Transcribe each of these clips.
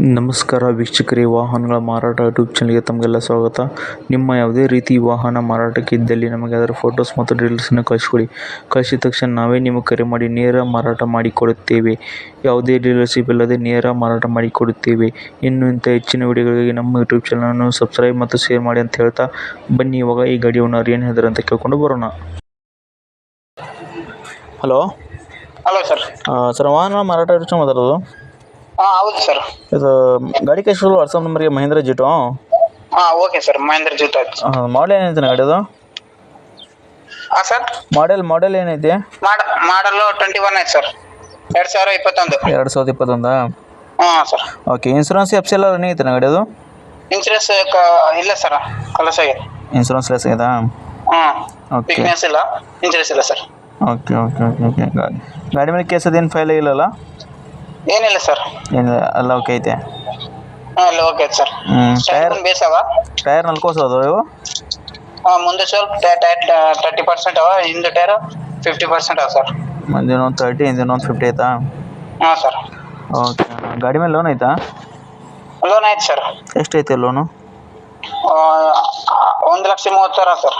ನಮಸ್ಕಾರ ವೀಕ್ಷಕರಿ ವಾಹನಗಳ ಮಾರಾಟ ಯೂಟ್ಯೂಬ್ ಚಾನಲ್ಗೆ ತಮಗೆಲ್ಲ ಸ್ವಾಗತ. ನಿಮ್ಮ ಯಾವುದೇ ರೀತಿ ವಾಹನ ಮಾರಾಟಕ್ಕೆ ಇದ್ದಲ್ಲಿ ನಮಗೆ ಅದರ ಫೋಟೋಸ್ ಮತ್ತು ಡೀಟೇಲ್ಸನ್ನು ಕಳಿಸ್ಕೊಡಿ. ಕಳಿಸಿದ ತಕ್ಷಣ ನಾವೇ ನಿಮಗೆ ಕರೆ ಮಾಡಿ ನೇರ ಮಾರಾಟ ಮಾಡಿಕೊಡುತ್ತೇವೆ. ಯಾವುದೇ ಡೀಲರ್ಶಿಪ್ ಇಲ್ಲದೆ ನೇರ ಮಾರಾಟ ಮಾಡಿಕೊಡುತ್ತೇವೆ. ಇನ್ನು ಇಂಥ ಹೆಚ್ಚಿನ ವಿಡಿಯೋಗಳಿಗೆ ನಮ್ಮ ಯೂಟ್ಯೂಬ್ ಚಾನಲನ್ನು ಸಬ್ಸ್ಕ್ರೈಬ್ ಮತ್ತು ಶೇರ್ ಮಾಡಿ ಅಂತ ಹೇಳ್ತಾ ಬನ್ನಿ. ಇವಾಗ ಈ ಗಾಡಿ ಓನರ್ ಏನು ಹೇಳಿದ್ರೆ ಅಂತ ಕೇಳ್ಕೊಂಡು ಬರೋಣ. ಹಲೋ? Hello sir. ಸರ್ ವಾಹನ ಮಾರಾಟ ಮಾತಾಡೋದು. ಹಾಂ ಹೌದು ಸರ್ ಇದು ಗಾಡಿ ಕೈ ಶುರು ವಾಟ್ಸಪ್ ನಂಬರ್ಗೆ ಮಹೇಂದ್ರ ಜಿಟೋ ಹಾಂ? ಓಕೆ ಸರ್ ಮಹೇಂದ್ರ ಜೂತ್ ಹಾಂ ಮಾಡಲ್ ಏನೈತೆ ಗಾಡಿದು ಹಾಂ ಸರ್ ಮಾಡೆಲ್ ಮಾಡೆಲ್ ಏನೈತಿ? ಮಾಡ ಮಾಡಲು ಟ್ವೆಂಟಿ ಒನ್ ಐತೆ ಸರ್ ಎರಡು ಸಾವಿರ ಇಪ್ಪತ್ತೊಂದು. ಎರಡು ಸಾವಿರದ ಇಪ್ಪತ್ತೊಂದಾ? ಹಾಂ ಸರ್ ಓಕೆ ಇನ್ಸೂರೆನ್ಸ್ ಎಫ್ಸ್ ಎಲ್ಲ ರನ್ನಿಂಗ್ ಐತೆ ಗಾಡಿದು ಇನ್ಸೂರೆನ್ಸ್ ಇಲ್ಲ ಸರ್ ಕಲಸ ಆಗಿದೆ ಇನ್ಸೂರೆನ್ಸ್ ಲೆಸ್ ಆಗಿದೆ ಹಾಂ ಓಕೆ ಇಲ್ಲ. ಇನ್ಸೂರೆನ್ಸ್ ಇಲ್ಲ sir okay okay okay okay ಗಾಡಿ ಗಾಡಿ ಮೇಲೆ ಕೇಸ್ ಅದೇನು ಫೈಲ್ ಇಲ್ಲಲ್ಲ? ಏನಿಲ್ಲ ಸರ್ ಏನಿಲ್ಲ ಎಲ್ಲ ಓಕೆ ಐತೆ. ಹಾಂ ಎಲ್ಲ ಓಕೆ ಸರ್ ಹ್ಞೂ ಟೈರ್ ಬೇಸ್ ಬೇಸವ? ಟೈರ್ ನಲ್ಕೋಸೋದು ಇವು? ಹಾಂ ಮುಂದೆ ಸ್ವಲ್ಪ ಟೈರ್ ತರ್ಟಿ ಪರ್ಸೆಂಟ್ ಅವ ಹಿಂದೆ ಟೈರ್ ಫಿಫ್ಟಿ ಪರ್ಸೆಂಟ್ ಅವ ಸರ್ ಮುಂದಿನ ಒಂದು ತರ್ಟಿ ಹಿಂದಿನ ಒಂದು ಫಿಫ್ಟಿ ಐತಾ? ಹಾಂ ಸರ್ ಓಕೆ ಗಾಡಿ ಮೇಲೆ ಲೋನ್ ಐತಾ? ಲೋನ್ ಆಯ್ತು ಸರ್ ಎಷ್ಟು ಐತೆ ಲೋನು ಒಂದು ಲಕ್ಷ ಮೂವತ್ತು ಸಾವಿರ ಸರ್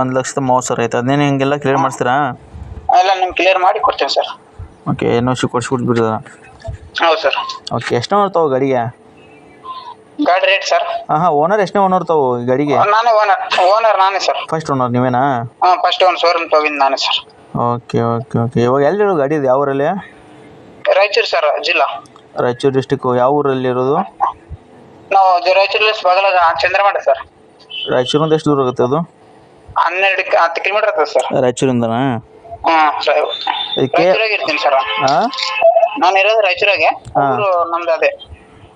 ಒಂದು ಲಕ್ಷದ ಮೂವತ್ತು ಸಾವಿರ ಐತೆ. ಅದೇನು ಹಿಂಗೆಲ್ಲ ಕ್ಲಿಯರ್ ಮಾಡಿಸ್ತೀರಾ? ಎಲ್ಲ ನಿಮ್ಗೆ ಕ್ಲಿಯರ್ ಮಾಡಿ ಕೊಡ್ತೀನಿ ಸರ್ ಓಕೆ ಏನೋ ಶಿ ಕೊಡ್ಸ್ಬಿಟ್ಬಿಡ್ತದ ಹೌದು ಸರ್. ಓಕೆ ಎಷ್ಟು ನೋಡ್ತಾವೆ ಗಾಡಿಗೆ? ಗಾಡಿ ರೇಟ್ ಸರ್? ಹಾಂ ಹಾಂ ಓನರ್ ಎಷ್ಟನೇ ಓನರ್ ತಾವು ಗಾಡಿಗೆ? ನಾನೇ ಓನರ್ ಓನರ್ ನಾನೇ ಸರ್. ಫಸ್ಟ್ ಓನರ್ ನೀವೇನಾ? ಹಾಂ ಫಸ್ಟ್ ಒಂದು ಶೋರೂಮ್ ತೊಗೊಂಡು ನಾನೇ ಸರ್. Okay okay okay. ಇವಾಗ ಎಲ್ಲಿರೋ ಗಾಡಿ ಇದೆ? ಯಾವ ಊರಲ್ಲಿ? ರಾಯಚೂರು ಸರ್ ಜಿಲ್ಲಾ. ರಾಯಚೂರು ಡಿಸ್ಟಿಕ್ ಯಾವ ಊರಲ್ಲಿ ಇರೋದು? ನಾವು ರಾಯಚೂರಲ್ಲಿ ಬಗಲಾಗ ಚಂದ್ರಮಠ ಸರ್. ರಾಯಚೂರಿಂದ ಎಷ್ಟು ದೂರ ಆಗುತ್ತೆ ಅದು? ಹನ್ನೆರಡು ಕ- ಹತ್ತು ಕಿಲೋಮೀಟರ್ ಆಗ್ತದೆ ಸರ್. ರಾಯಚೂರಿಂದನಾ? ಹಾಂ ಸರ್. ರಾಯಚೂರಾಗ ಇರ್ತೀನಿ ಸರ್. ಹಾಂ ನಾನು ಇರೋದು ರಾಯಚೂರಾಗೆ. ಹಾ. ಊರು ನಮ್ದು ಅದೇ.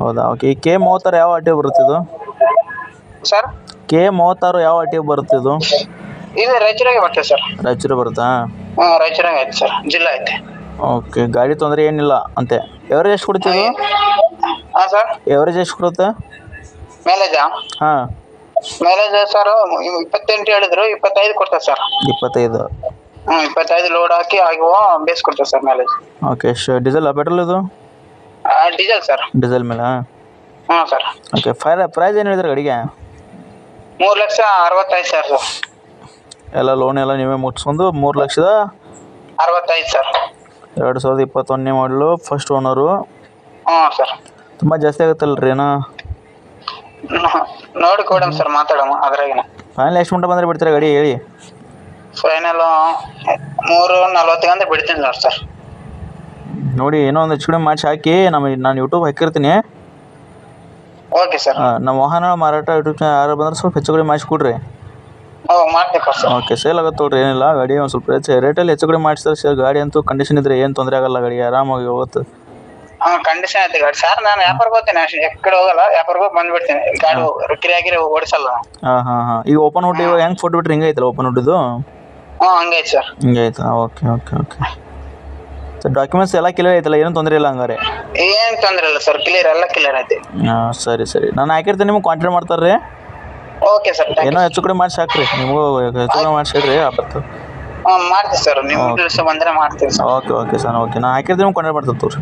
ಹೌದಾ? ಓಕೆ ಈ ಕೆ ಮೂವತ್ತಾರು ಯಾವ ಆರ್ ಬರುತ್ತಿದ್ದು ಬರುತ್ತೆ ಇದು ಸರ್? ಕೆ ಮೂವತ್ತಾರು ಯಾವ ಹಟ್ಟಿಗೆ ಟಿ ಬರುತ್ತೆ ಇದು ಇದು ರಾಯಚೂರಾಗೆ ಬರ್ತದೆ ಸರ್. ರಾಯಚೂರು ಬರುತ್ತಾ? ಹಾಂ ರಾಯಚೂರಾಗೆ ಐತೆ ಸರ್. ಜಿಲ್ಲಾ ಐತೆ. ಓಕೆ ಗಾಡಿ ತೊಂದರೆ ಏನಿಲ್ಲ ಅಂತೆ. ಎವರೇಜ್ ಎಷ್ಟು ಕೊಡ್ತಿದ್ದು ಹಾಂ ಸರ್. ಎವರೇಜ್ ಎಷ್ಟು ಕೊಡುತ್ತೆ? ಮೈಲೇಜಾ ಹಾಂ. ಮೈಲೇಜ್ ಸರ್ ಇಪ್ಪತ್ತೆಂಟು ಹೇಳಿದ್ರು ಇಪ್ಪತ್ತೈದು ಕೊಡ್ತಾರೆ ಸರ್. ಇಪ್ಪತ್ತೈದು. ಹ್ಞೂ ಇಪ್ಪತ್ತೈದು ಲೋಡ್ ಹಾಕಿ ಆಗುವ ಬೇಸ್ ಕೊಡ್ತೇವೆ ಸರ್ ಮ್ಯಾಲೇಜ್ ಓಕೆ ಶ ಡೀಸೆಲ್ ಪೆಟ್ರೋಲ್ ಇದು? ಡೀಸೆಲ್ ಸರ್ ಡೀಸೆಲ್ ಮೇಲೆ? ಹ್ಞೂ ಸರ್ ಓಕೆ ಫೈರ್ ಪ್ರೈಸ್ ಏನು ಹೇಳಿದ್ರೆ ಗಾಡಿಗೆ? ಮೂರು ಲಕ್ಷ ಅರವತ್ತೈದು ಸರ್ ಸರ್ ಎಲ್ಲ ಲೋನ್ ಎಲ್ಲ ನೀವೇ ಮುಟ್ಸ್ಕೊಂಡು ಮೂರು ಲಕ್ಷದ? ಅರವತ್ತೈದು ಸರ್ ಎರಡು ಸಾವಿರದ ಇಪ್ಪತ್ತೊಂದನೇ ಮಾಡಲು ಫಸ್ಟ್ ಓನರು ಹ್ಞೂ ಸರ್ ತುಂಬ ಜಾಸ್ತಿ ಆಗುತ್ತಲ್ಲ ರೀ ಏನೋ ನೋಡಿ ಕೊಡಮ್ ಸರ್ ಮಾತಾಡಮ್ಮ ಅದ್ರಾಗಿನ. ಫೈನಲ್ ಎಷ್ಟು ಗಂಟೆ ಬಂದರೆ ಬಿಡ್ತೀರಾ ಗಾಡಿ ಹೇಳಿ? ಫೈನಲ್ ಮೂರು ನಲ್ವತ್ತು ಗಂಟೆ ಬಿಡ್ತೀನಿ ನೋಡಿ ಸರ್ ನೋಡಿ ಏನೋ ಒಂದು ಹೆಚ್ಚು ಕಡಿಮೆ ಮಾಡಿಸಿ ಹಾಕಿ ನಮ್ಮ ನಾನು ಯೂಟ್ಯೂಬ್ ಹಾಕಿರ್ತೀನಿ. ಓಕೆ ಸರ್ ನಮ್ಮ ವಾಹನ ಮಾರಾಟ ಯೂಟ್ಯೂಬ್ ಚಾನಲ್ ಯಾರು ಬಂದ್ರೆ ಸ್ವಲ್ಪ ಹೆಚ್ಚು ಕಡಿಮೆ ಮಾಡಿಸಿ ಕೊಡ್ರಿ. ಸರ್ ಓಕೆ ಸೇಲ್ ಆಗುತ್ತೆ ನೋಡ್ರಿ ಏನಿಲ್ಲ ಗಾಡಿ ಒಂದು ಸ್ವಲ್ಪ ಹೆಚ್ಚು ರೇಟಲ್ಲಿ ಹೆಚ್ಚು ಕಡಿಮೆ ಮಾಡಿಸ್ತಾರೆ ಸರ್ ಗಾಡಿ ಅಂತೂ ಕಂಡೀಷನ್ ಇದ್ರೆ ಏನು ತೊಂದರೆ ಆಗಲ್ಲ ಗಾಡಿ ಆರಾಮಾಗಿ ಹೋಗುತ್ತೆ. ಹಾಂ ಕಂಡೀಷನ್ ಐತೆ ಗಾಡಿ. ಸರ್ ನಾನು ವ್ಯಾಪಾರ ಹೋಗ್ತೇನೆ. ಎಕ್ಕಡೆ ಹೋಗಲ್ಲ ವ್ಯಾಪಾರಕ್ಕೆ ಹೋಗಿ ಬಂದ್ಬಿಡ್ತೀನಿ. ಗಾಡಿ ಕಿರಿಯಾಗಿರಿ ಓಡಿಸಲ್ಲ. ಹಾಂ ಹಾಂ ಹಾಂ. ಈಗ ಓಪನ್ ಹುಡ್ ಇವಾಗ ಹೆಂಗೆ ಫೋಟೋ ಬಿಟ್ರೆ ಹಿಂಗೆ ಐತಲ್ಲ ಓಪನ್ ಹುಡ್ಡಿದು ಹ್ಞೂ ಹಂಗೈತೆ sir. Okay okay okay. Sir documents ಎಲ್ಲ ಕ್ಲಿಯರ್ ಐತಲ್ಲ? ಏನು ತೊಂದರೆ ಇಲ್ಲ ಹಂಗಾರೆ? ಏನು ತೊಂದರೆ ಇಲ್ಲ ಸರ್ ಕ್ಲಿಯರ್ ಎಲ್ಲ ಕ್ಲಿಯರ್ ಐತಿ. ಹಾಂ ಸರಿ ಸರಿ. ನಾನು ಹಾಕಿರ್ತೀನಿ ನಿಮ್ಗೆ ಕಾಂಟ್ಯಾಕ್ಟ್ ಮಾಡ್ತಾರೆ ರೀ ಓಕೆ ಸರ್ ಏನೋ ಹೆಚ್ಚು ಕಡಿಮೆ ಮಾಡಿಸಿ ಹಾಕ್ರಿ ನಿಮಗೂ ಹೆಚ್ಚು ಕಡಿಮೆ ಮಾಡಿಸಿಡ್ರಿ ಆಪತ್ತು ಹ್ಞೂ ಮಾಡ್ತೀವಿ ಸರ್ ನಿಮ್ಮ ದಿವಸ ಬಂದರೆ ಮಾಡ್ತೀವಿ sir. Okay okay sir okay. ನಾನು ಹಾಕಿರ್ತೀನಿ ನಿಮ್ಗೆ ಕಾಂಟ್ಯಾಕ್ಟ್ ಮಾಡ್ತೀನಿ ತೋರಿ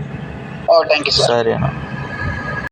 ಓ ಥ್ಯಾಂಕ್ ಯು ಸರ್. ಸರಿ ಅಣ್ಣ.